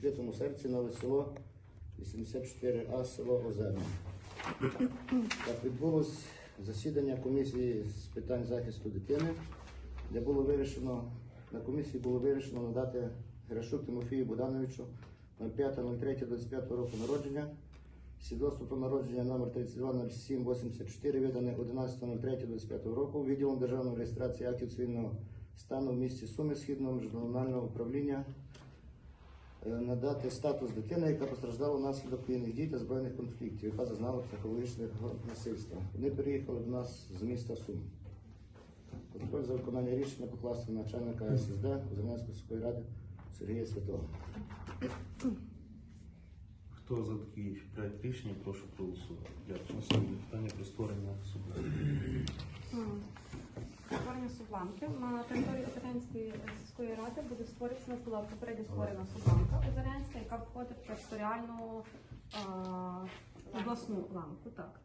відкритому серці нове село 84А село Озерне. Так, відбулось засідання комісії з питань захисту дитини, де було вирішено, на комісії було вирішено надати Грашук Тимофію Богдановичу 05.03.25 року народження. Свідоцтво про народження номер 320784 видане 11.03.25 року відділом державної реєстрації актів цивільного стану в місті Суми Східного міжнаціонального управління надати статус дитини, яка постраждала внаслідок воєнних дій та збройних конфліктів, яка зазнала психологічного насильства. Вони переїхали до нас з міста Сум. Контроль за виконання рішення покласти на начальника ССД Озерненської сільської ради Сергія Святого. Хто за такий проект рішення, прошу проголосувати. Дякую. Наступне питання про створення суду. Створення супланки на території Озерянської сільської ради буде створюватися була попередньо створена супланка Озерянська, яка входить в територіальну обласну ланку. Так.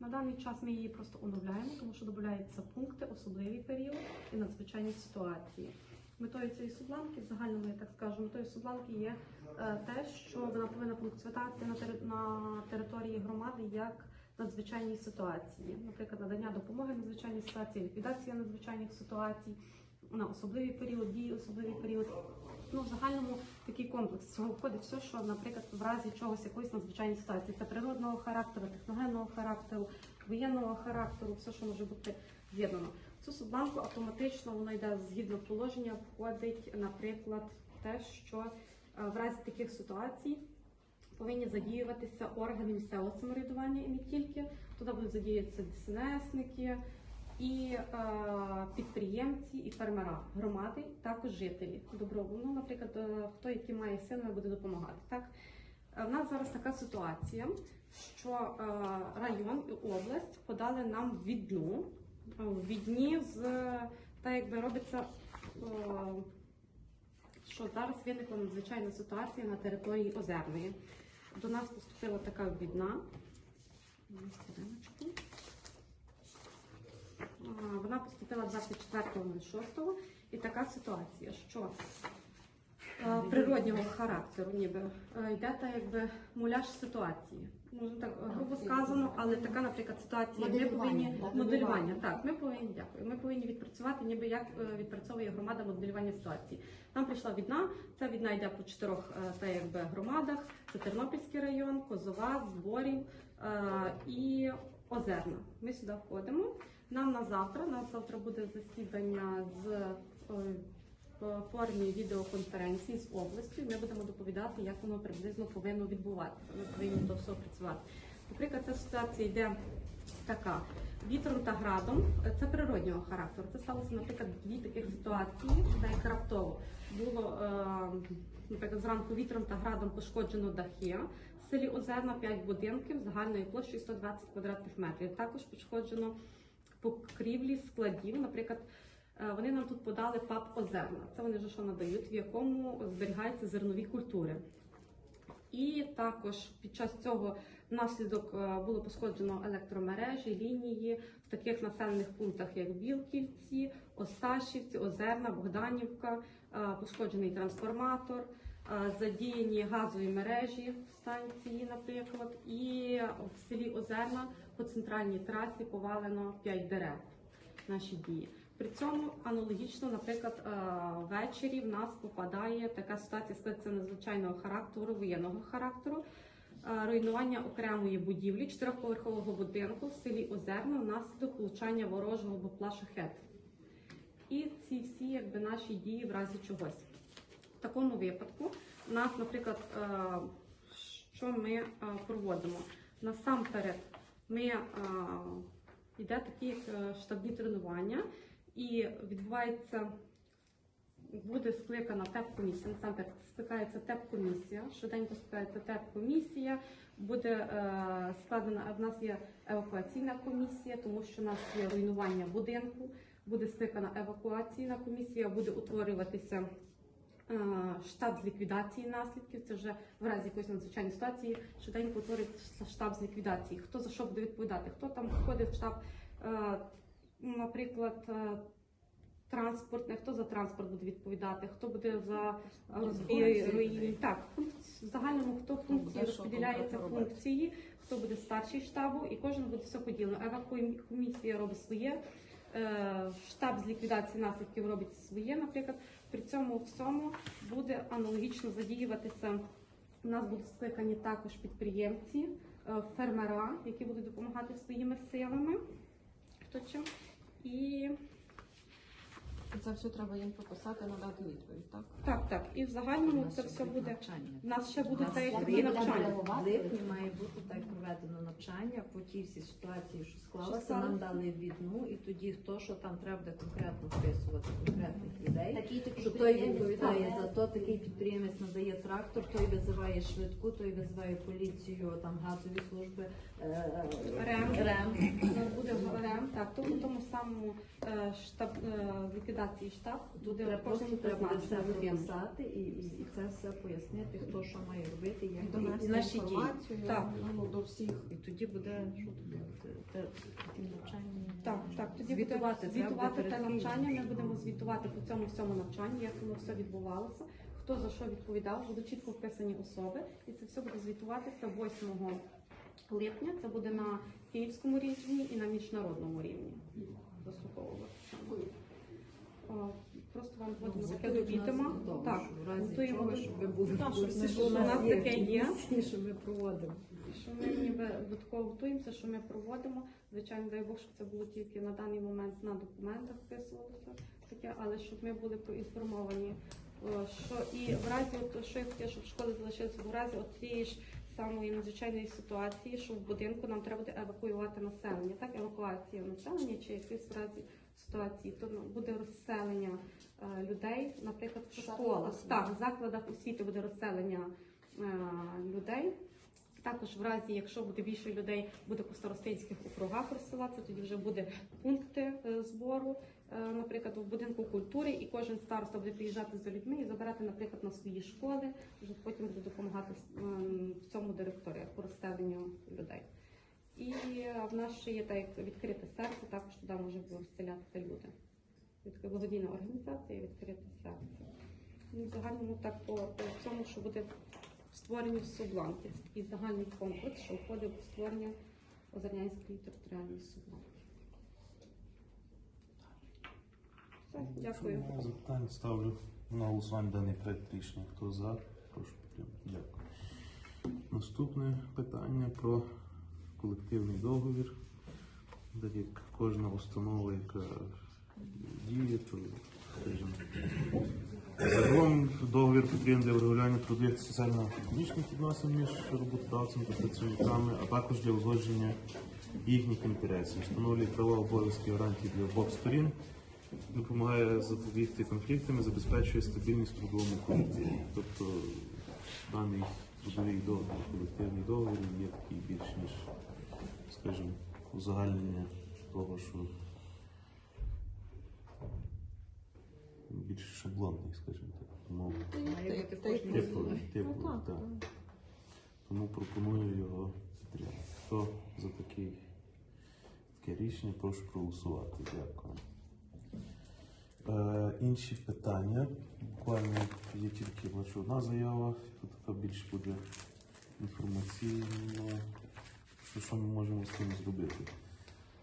На даний час ми її просто оновляємо, тому що додаються пункти, особливий період і надзвичайні ситуації. Метою цієї субланки, в загальному я так скажу, метою субланки є е, те, що вона повинна функціонувати на території громади як надзвичайні ситуації, наприклад, надання допомоги надзвичайній ситуації, ліквідація надзвичайних ситуацій, на особливий період, дії особливий період. Ну, в загальному такий комплекс цього входить все, що, наприклад, в разі чогось якоїсь надзвичайної ситуації, це природного характеру, техногенного характеру, воєнного характеру, все, що може бути з'єднано. Цю судбанку автоматично воно йде згідно положення, входить, наприклад, те, що е, в разі таких ситуацій повинні задіюватися органи місцевого самоврядування і не тільки. Туди будуть задіятися ДСНСники і е, підприємці, і фермера громади, також жителі добровольно. Ну, наприклад, е, хто який має силами буде допомагати. Так Е, в нас зараз така ситуація, що е, район і область подали нам відну е, відні з так, якби робиться. е, що зараз виникла надзвичайна ситуація на території Озерної. До нас поступила така бідна. Вона поступила 24.06 і така ситуація, що е, природнього характеру ніби е, йде та якби муляж ситуації. Можна так е, грубо сказано, але така, наприклад, ситуація. Ми повинні моделювання. Так, ми повинні дякую. Ми повинні відпрацювати, ніби як е, відпрацьовує громада моделювання ситуації. Нам прийшла відна. Ця відна йде по чотирьох е, та якби громадах: це Тернопільський район, Козова, Зборів і Озерна. Ми сюди входимо. Нам на завтра. На завтра буде засідання з в формі відеоконференції з областю. Ми будемо доповідати, як воно приблизно повинно відбуватися. Ми повинні до всього працювати. Наприклад, ця ситуація йде така. Вітром та градом це природнього характеру. Це сталося, наприклад, дві таких ситуації, як раптово було, е, наприклад, зранку вітром та градом пошкоджено дахи. В селі Озерна 5 будинків загальною площею 120 квадратних метрів. Також пошкоджено покрівлі складів. Наприклад, е, вони нам тут подали ПАП Озерна. Це вони вже що надають, в якому зберігаються зернові культури. І також під час цього внаслідок е, було пошкоджено електромережі, лінії в таких населених пунктах, як Білківці, Осташівці, Озерна, Богданівка, е, пошкоджений трансформатор, е, задіяні газові мережі в станції, наприклад, і в селі Озерна по центральній трасі повалено 5 дерев. Наші дії. При цьому аналогічно, наприклад, е, ввечері в нас попадає така ситуація складається надзвичайного характеру, воєнного характеру. е, Руйнування окремої будівлі чотирьохповерхового будинку в селі Озерна внаслідок влучання ворожого бопла шахет. І ці всі якби наші дії в разі чогось. В такому випадку у нас, наприклад, е, що ми проводимо? Насамперед, ми йде такі штабні тренування, і відбувається. Буде скликана ТЕП-комісія. Насамперед скликається ТЕП-комісія. Щоденько скликається ТЕП-комісія. Буде е, складена. В нас є евакуаційна комісія, тому що у нас є руйнування будинку. Буде скликана евакуаційна комісія, буде утворюватися е, штаб з ліквідації наслідків. Це вже в разі якоїсь надзвичайної ситуації щоденько утворюється штаб з ліквідації. Хто за що буде відповідати? Хто там входить в штаб, е, наприклад. е, Транспортне, хто за транспорт буде відповідати, хто буде за розбій. Так, загальному хто функції розподіляється функції, хто буде старший штабу, і кожен буде все поділено. Евакуація робить своє. е, Штаб з ліквідації наслідків робить своє, наприклад. При цьому всьому буде аналогічно задіюватися. У нас будуть скликані також підприємці, е, фермера, які будуть допомагати своїми силами. Хто чим? Peace. І Це все треба їм прописати, надати відповідь, так? так, так. І в загальному це все буде. У нас ще буде те, як такі навчання. В липні має бути так проведено навчання по тій всій ситуації, що склалася. склалося. Нам дали відну, і тоді хто що там треба буде конкретно вписувати конкретних людей. Що той відповідає за то, такий підприємець надає трактор, той визиває швидку, той визиває поліцію, там газові служби, е, Рем. рем. Буде ГРМ, так, то в тому самому е, штаб е, ліквідації штаб буде просто треба все прописати і, і, це все пояснити, хто що має робити, як Донести наші дії. інформацію Так. ну, до всіх. І тоді буде що буде те навчання. Так, так, тоді звітувати, буде звітувати те навчання. Ми будемо звітувати по цьому всьому навчанню, як воно все відбувалося, хто за що відповідав, будуть чітко вписані особи, і це все буде звітуватися 8 липня. Це буде на київському рівні і на міжнародному рівні. Заслуховуватися. О, Просто вам вводимо таке до відома. Так, готуємо щоб ви були Так, в курсі, що у нас таке є. що ми проводимо. що ми ніби додатково готуємося, що ми проводимо. Звичайно, дай Бог, щоб це було тільки на даний момент на документах вписувалося таке, але щоб ми були поінформовані. е, Що і в разі, от, що я хотіла, щоб школи залишилися в разі от тієї ж самої надзвичайної ситуації, що в будинку нам треба буде евакуювати населення. Так, евакуація населення чи якісь в разі ситуації, то ну, буде розселення е, людей, наприклад, в школах. Так, в закладах освіти буде розселення е, людей. Також в разі, якщо буде більше людей, буде по старостинських округах розсилатися, тоді вже буде пункти е, збору, наприклад, в будинку культури, і кожен староста буде приїжджати за людьми і забирати, наприклад, на свої школи, вже потім буде допомагати в цьому директорі по розселенню людей. І в нас ще є так відкрите серце, також туди може розселятися люди. Благодійна організація відкрите серце. Ну, в загальному так по, по цьому, що буде створені субланки. Такий загальний комплекс, що входить в створення Озернянської територіальної субланки. Все, дякую. Немає запитань. Ставлю на голосування даний проект рішення. Хто за? Прошу підтримати. Дякую. Наступне питання про колективний договір. Так як кожна установа, яка діє, то скажімо. Загалом договір потрібен для врегулювання трудових та соціально-економічних відносин між роботодавцем та працівниками, а також для узгодження їхніх інтересів. Встановлює права, обов'язки гарантії для обох сторін, допомагає запобігти конфліктам і забезпечує стабільність в трудовому колективі. Тобто даний трудовий договір, колективний договір є такий більш ніж, скажімо, узагальнення того, що більш шаблонний, скажімо так. Тому Має бути Типовий, типовий, Ну, так. Тому пропоную його підтримати. Хто за такий, таке рішення, прошу проголосувати. Дякую. Е, інші питання. Буквально є тільки бачу одна заява, тут така більш буде інформаційна. Що, що ми можемо з цим зробити?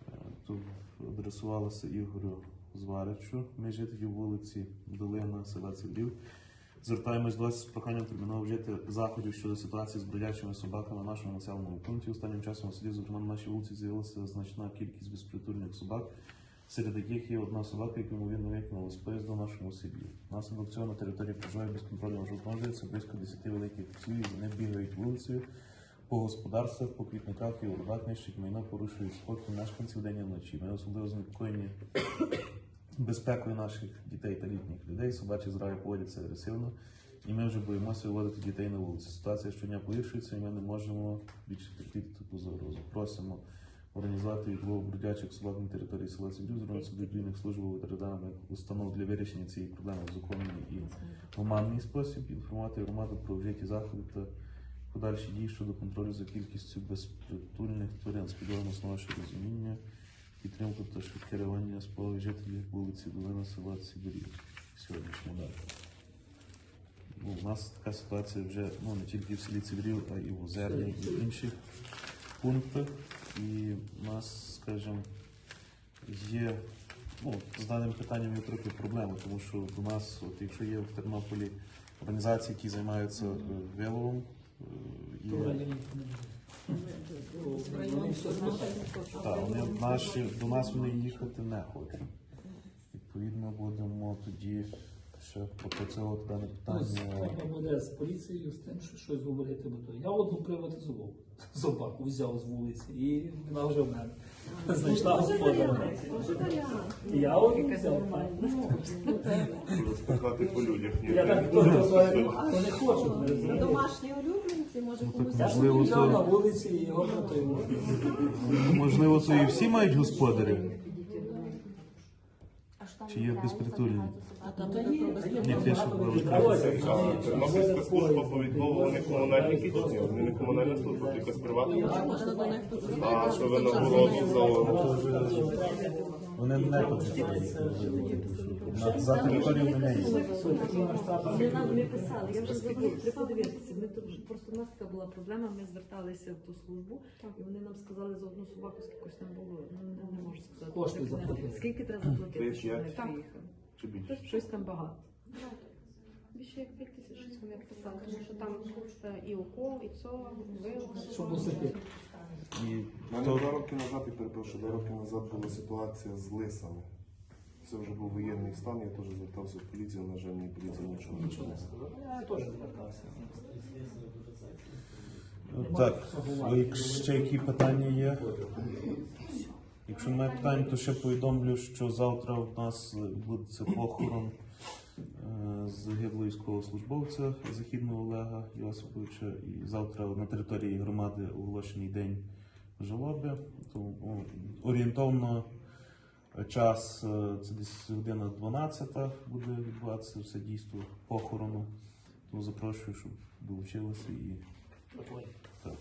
Е, Тут адресувалося Ігорю Зваричу, ми жителі вулиці Долина, села Цілів. Звертаємось до вас з проханням терміново вжити заходів щодо ситуації з бродячими собаками в нашому населеному пункті. Останнім часом у селі, зокрема, на нашій вулиці з'явилася значна кількість безпритульних собак, серед яких є одна собака, яку ймовірно викинули з поїзду в нашому селі. Внаслідок цього на території проживає безконтрольно розмножується близько 10 великих псів, вони бігають вулицею по господарствах, по квітниках і уродах нищать майно, порушують спокій мешканців день і вночі. Ми особливо занепокоєні безпекою наших дітей та літніх людей. Собачі зраї поводяться агресивно, і ми вже боїмося виводити дітей на вулицю. Ситуація щодня погіршується, і ми не можемо більше терпіти таку загрозу. Просимо організувати відлову бродячих собак на території села Сибірів, звернутися до служб ветеринарних установ для вирішення цієї проблеми в законний і гуманний спосіб, інформувати громаду про вжиті заходи та подальші дії щодо контролю за кількістю безпритульних тварин, сподіваємо на ваше розуміння, підтримку та швидке реагування справи жителів вулиці Долина села Сибірів сьогоднішня дата. ну, у нас така ситуація вже ну, не тільки в селі Циврів, а і в Озерні, і в інших пунктах. І у нас, скажімо, є ну, з даним питанням є трохи проблеми, тому що до нас, от якщо є в Тернополі організації, які займаються е, е, і так, вони наші, до нас вони їхати не хочуть. Відповідно, будемо тоді ще попрацьовувати дане Ну, питання. Треба буде з поліцією з тим, що щось говорити, бо то я одну приватизував собаку, взяв з вулиці, і вона вже в мене знайшла господаря. Я одну взяв. Розпихати по людях. Я так теж не хочу. Домашні улюбленці, може Ну, комусь. можливо, на то, вулиці і його можливо, то і всі мають господарів? Чи є безпритульні? Ні, те, що Тернопільська служба по відмову вони комунальники чи? Вони не комунальна служба. Можна до них А що ви нагороду за Вони не хочуть. За територію не є. Вони нам не писали, я вже забула, треба подивитися. Ми тут просто у нас така була проблема, ми зверталися в ту службу, і вони нам сказали за одну собаку, скільки там було. Ну, не, можу сказати. Кошти заплатити. Скільки треба заплатити, щоб вони приїхали? Щось там багато. Більше як 5 тисяч щось вони писали, тому що там е, і УКО, і ЦО, вилог. Щоб усипити. У мене два роки назад, я перепрошую, два роки назад була ситуація з лисами. Це вже був воєнний стан, я теж звертався в поліцію, на жаль, ні поліція нічого не Нічого не сказав. Я теж звертався. Так, якщо ще які питання є? Якщо немає питань, то ще повідомлю, що завтра у нас відбудеться похорон е, загиблого військовослужбовця Західного Олега Йосиповича. І завтра на території громади оголошений день жалоби. Тому ну, орієнтовно час е, це десь година 12 буде відбуватися все дійство похорону. Тому запрошую, щоб долучилися і так.